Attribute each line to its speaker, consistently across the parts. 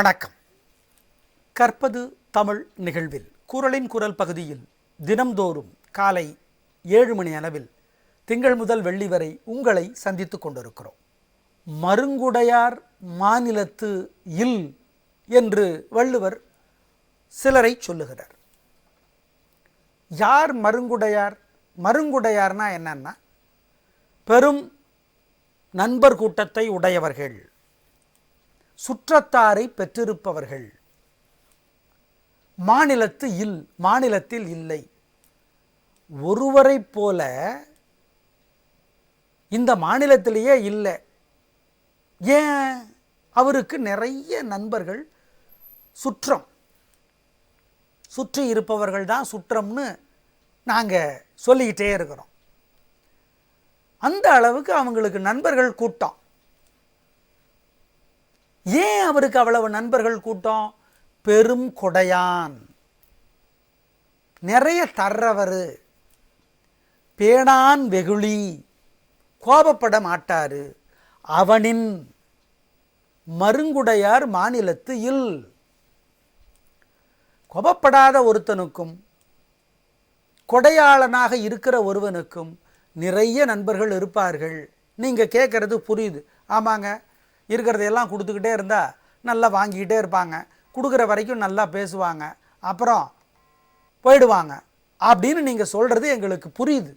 Speaker 1: வணக்கம். கற்பது தமிழ் நிகழ்வில் குரலின் குரல் பகுதியில் தினம்தோறும் காலை ஏழு மணி அளவில் திங்கள் முதல் வெள்ளி வரை உங்களை சந்தித்துக் கொண்டிருக்கிறோம். மருங்குடையார் மாநிலத்து இல் என்று வள்ளுவர் சிலரை சொல்லுகிறார். யார் மருங்குடையார்? மருங்குடையார்னா என்னன்னா பெரும் நண்பர் கூட்டத்தை உடையவர்கள். சுற்றத்தாரை பெற்றிருப்பவர்கள். மாநிலத்து இல் மாநிலத்தில் இல்லை. ஒருவரைப் போல இந்த மாநிலத்திலேயே இல்லை. ஏன்? அவருக்கு நிறைய நண்பர்கள் சுற்றம். சுற்றி இருப்பவர்கள் தான் சுற்றம்னு நாங்கள் சொல்லிக்கிட்டே இருக்கிறோம். அந்த அளவுக்கு அவங்களுக்கு நண்பர்கள் கூட்டம். ஏன் அவருக்கு அவ்வளவு நண்பர்கள் கூட்டம்? பெரும் கொடையான். நிறைய தர்றவர். பேணான் வெகுளி. கோபப்பட மாட்டார். அவனின் மருங்குடையார் மாநிலத்து இல். கோபப்படாத ஒருத்தனுக்கும் கொடையாளனாக இருக்கிற ஒருவனுக்கும் நிறைய நண்பர்கள் இருப்பார்கள். நீங்கள் கேட்குறது புரியுது. ஆமாங்க. இருக்கிறதையெல்லாம் கொடுத்துக்கிட்டே இருந்தால் நல்லா வாங்கிக்கிட்டே இருப்பாங்க. கொடுக்குற வரைக்கும் நல்லா பேசுவாங்க. அப்புறம் போயிடுவாங்க. அப்படின்னு நீங்கள் சொல்கிறது எங்களுக்கு புரியுது.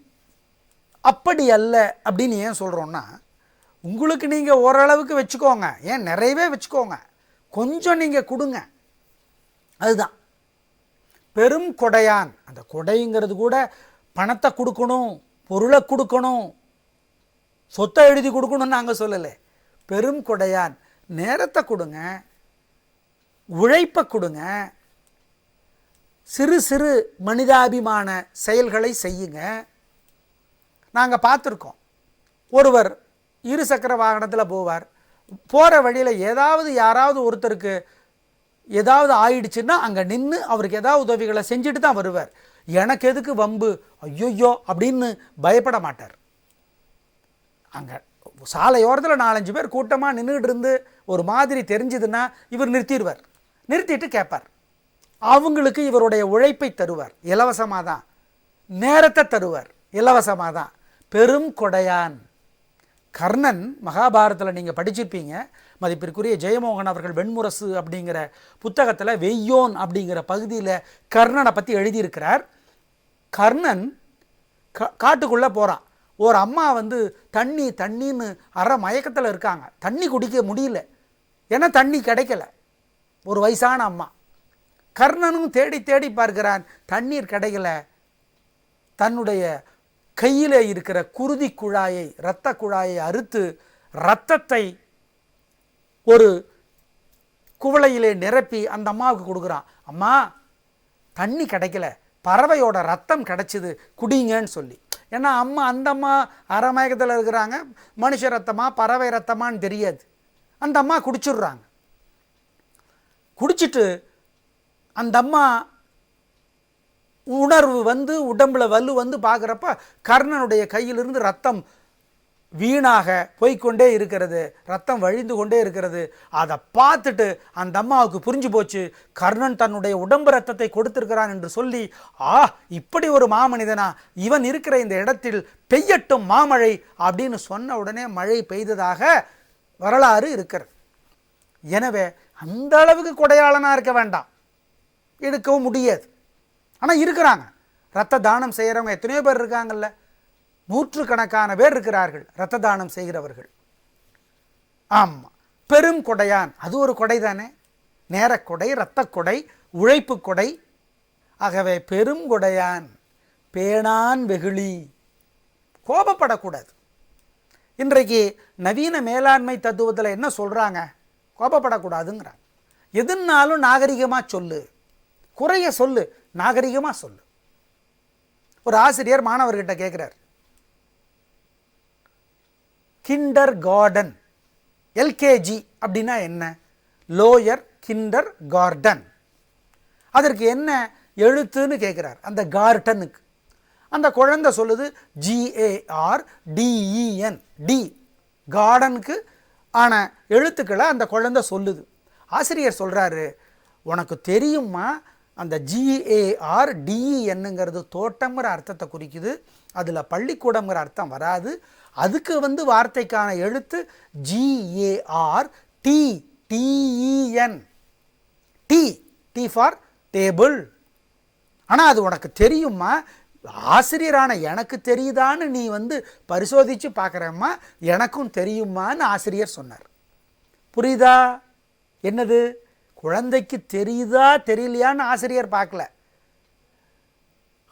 Speaker 1: அப்படி அல்ல அப்படின்னு ஏன் சொல்கிறோன்னா உங்களுக்கு நீங்கள் ஓரளவுக்கு வச்சுக்கோங்க. ஏன்? நிறையவே வச்சுக்கோங்க. கொஞ்சம் நீங்கள் கொடுங்க. அதுதான். பெரும் கொடையான். அந்த கொடைங்கிறது கூட பணத்தை கொடுக்கணும் பொருளை கொடுக்கணும் சொத்தை எழுதி கொடுக்கணும்னு நாங்கள் சொல்லலை. பெரும் கொடையான். நேரத்தை கொடுங்க. உழைப்பை கொடுங்க. சிறு சிறு மனிதாபிமான செயல்களை செய்யுங்க. நாங்கள் பார்த்துருக்கோம். ஒருவர் இரு சக்கர வாகனத்தில் போவார். போகிற வழியில் ஏதாவது யாராவது ஒருத்தருக்கு ஏதாவது ஆயிடுச்சுன்னா அங்கே நின்று அவருக்கு ஏதாவது உதவிகளை செஞ்சுட்டு தான் வருவார். எனக்கு எதுக்கு வம்பு? ஐயோ அப்படின்னு பயப்பட மாட்டார். அங்கே சாலையோரத்தில் நாலஞ்சு பேர் கூட்டமாக நின்றுட்டு இருந்து ஒரு மாதிரி தெரிஞ்சுதுன்னா இவர் நிறுத்திடுவார். நிறுத்திட்டு கேட்பார். அவங்களுக்கு இவருடைய உழைப்பை தருவார். இலவசமாக தான். நேரத்தை தருவார். இலவசமாக தான். பெரும் கொடையான். கர்ணன் மகாபாரதத்தில் நீங்கள் படிச்சிருப்பீங்க. மதிப்பிற்குரிய ஜெயமோகன் அவர்கள் வெண்முரசு அப்படிங்கிற புத்தகத்தில் வெய்யோன் அப்படிங்கிற பகுதியில் கர்ணனை பற்றி எழுதியிருக்கிறார். கர்ணன் கா காட்டுக்குள்ளே போகிறான் ஒரு அம்மா வந்து தண்ணி தண்ணின்னு அரை மயக்கத்தில் இருக்காங்க. தண்ணி குடிக்க முடியல. ஏன்னா தண்ணி கிடைக்கல. ஒரு வயசான அம்மா. கர்ணனும் தேடி தேடி பார்க்கிறான் தண்ணீர் கிடைக்கல. தன்னுடைய கையில் இருக்கிற குருதி குழாயை இரத்த குழாயை அறுத்து இரத்தத்தை ஒரு குவளையிலே நிரப்பி அந்த அம்மாவுக்கு கொடுக்குறான். அம்மா தண்ணி கிடைக்கல. பறவையோட ரத்தம் கிடைச்சிது. குடிங்கன்னு சொல்லி. ஏன்னா அம்மா அந்த அம்மா அரை இருக்கிறாங்க. மனுஷ ரத்தமா பறவை ரத்தமான்னு தெரியாது. அந்த அம்மா குடிச்சிடுறாங்க. குடிச்சிட்டு அந்த அம்மா உணர்வு வந்து உடம்புல வலு வந்து பார்க்குறப்ப கர்ணனுடைய கையிலிருந்து ரத்தம் வீணாக போய்க்கொண்டே இருக்கிறது. ரத்தம் வழிந்து கொண்டே இருக்கிறது. அதை பார்த்துட்டு அந்த அம்மாவுக்கு புரிஞ்சு போச்சு. கர்ணன் தன்னுடைய உடம்பு ரத்தத்தை கொடுத்திருக்கிறான் என்று சொல்லி ஆ இப்படி ஒரு மாமனிதனா? இவன் இருக்கிற இந்த இடத்தில் பெய்யட்டும் மாமழை அப்படின்னு சொன்ன உடனே மழை பெய்ததாக வரலாறு இருக்கிறது. எனவே அந்த அளவுக்கு கொடையாளனாக இருக்க வேண்டாம். எடுக்கவும் முடியாது. ஆனால் இருக்கிறாங்க. ரத்த தானம் செய்கிறவங்க எத்தனையோ பேர் இருக்காங்கல்ல. நூற்றுக்கணக்கான பேர் இருக்கிறார்கள் இரத்த தானம் செய்கிறவர்கள். ஆமாம் பெரும் கொடையான். அது ஒரு கொடை தானே? நேரக்கொடை இரத்தக்கொடை கொடை உழைப்பு கொடை. ஆகவே பெரும் கொடையான் பேணான் வெகுளி. கோபப்படக்கூடாது. இன்றைக்கு நவீன மேலாண்மை தத்துவத்தில் என்ன சொல்கிறாங்க கோபப்படக்கூடாதுங்கிறாங்க. எதுனாலும் நாகரிகமாக சொல்லு. குறைய சொல்லு நாகரிகமாக சொல்லு. ஒரு ஆசிரியர் மாணவர்கிட்ட கேட்குறார் கிண்டர் கார்டன் எல்கேஜி அப்படின்னா என்ன? லோயர் கிண்டர் கார்டன் அதற்கு என்ன எழுத்துன்னு கேட்குறார். அந்த கார்டனுக்கு அந்த குழந்தை சொல்லுது ஜிஏஆர் டிஇஎன் டி கார்டனுக்கு ஆன எழுத்துக்களை அந்த குழந்தை சொல்லுது. ஆசிரியர் சொல்கிறாரு உனக்கு தெரியுமா? அந்த ஜிஏஆர் டிஇஎன்னுங்கிறது தோட்டங்கிற அர்த்தத்தை குறிக்குது. அதில் பள்ளிக்கூடம்ங்கிற அர்த்தம் வராது. அதுக்கு வந்து வார்த்தைக்கான எழுத்து G A R D D E N T T for table ஆனால் அது உனக்கு தெரியுமா? ஆசிரியரான எனக்கு தெரியுதான்னு நீ வந்து பரிசோதித்து பார்க்குறம்மா எனக்கும் தெரியுமான்னு ஆசிரியர் சொன்னார். புரியுதா? என்னது? குழந்தைக்கு தெரியுதா தெரியலையான்னு ஆசிரியர் பார்க்கல.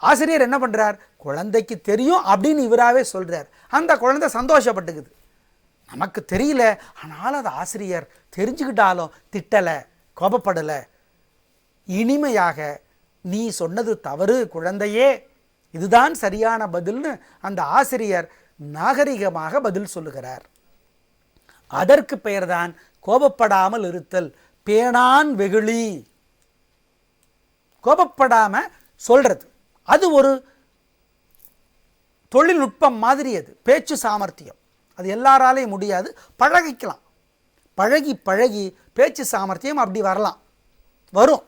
Speaker 1: ஆசிரியர் என்ன பண்ணுறார் குழந்தைக்கு தெரியும் அப்படின்னு இவராகவே சொல்கிறார் அந்த குழந்தை சந்தோஷப்பட்டுக்குது. நமக்கு தெரியல ஆனாலும் அது ஆசிரியர் தெரிஞ்சுக்கிட்டாலும் திட்டலை கோபப்படலை. இனிமையாக நீ சொன்னது தவறு குழந்தையே. இதுதான் சரியான பதில்னு அந்த ஆசிரியர் நாகரிகமாக பதில் சொல்லுகிறார். அதற்கு பெயர்தான் கோபப்படாமல் இருத்தல். பேணான் வெகுளி. கோபப்படாம சொல்றது. அது ஒரு தொழில்நுட்பம் மாதிரி அது பேச்சு சாமர்த்தியம். அது எல்லாராலையும் முடியாது. பழகிக்கலாம். பழகி பழகி பேச்சு சாமர்த்தியம் அப்படி வரலாம். வரும்.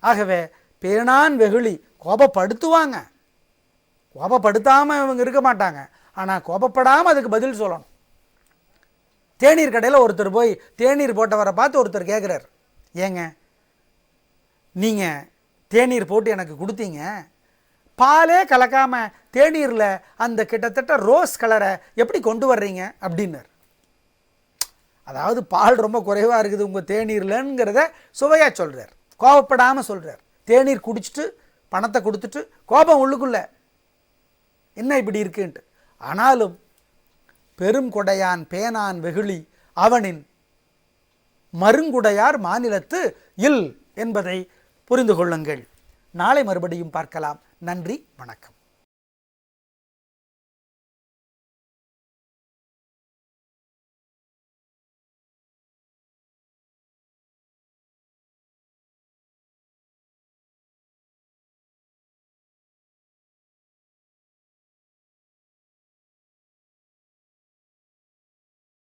Speaker 1: ஆகவே பேணான் வெகுளி கோபப்படுத்துவாங்க. கோபப்படுத்தாமல் இவங்க இருக்க மாட்டாங்க. ஆனால் கோபப்படாமல் அதுக்கு பதில் சொல்லணும். தேநீர் கடையில் ஒருத்தர் போய் தேநீர் போட்டவரை பார்த்து ஒருத்தர் கேட்குறாரு ஏங்க நீங்கள் தேநீர் போட்டு எனக்கு கொடுத்தீங்க. பாலே கலக்காமல் தேநீரில் அந்த கிட்டத்தட்ட ரோஸ் கலரை எப்படி கொண்டு வர்றீங்க? அப்படின்னார். அதாவது பால் ரொம்ப குறைவாக இருக்குது உங்கள் தேநீர்லங்கிறத சுவையாக சொல்கிறார் கோபப்படாமல் சொல்கிறார் தேநீர் குடிச்சிட்டு பணத்தை கொடுத்துட்டு கோபம் உள்ளுக்குள்ள. என்ன இப்படி இருக்குன்ட்டு. ஆனாலும் பெரும் கொடையான் பேனான் வெகுளி அவனின் மருங்குடையார் மாநிலத்து இல் என்பதை புரிந்து கொள்ளுங்கள். நாளை மறுபடியும் பார்க்கலாம். நன்றி வணக்கம்.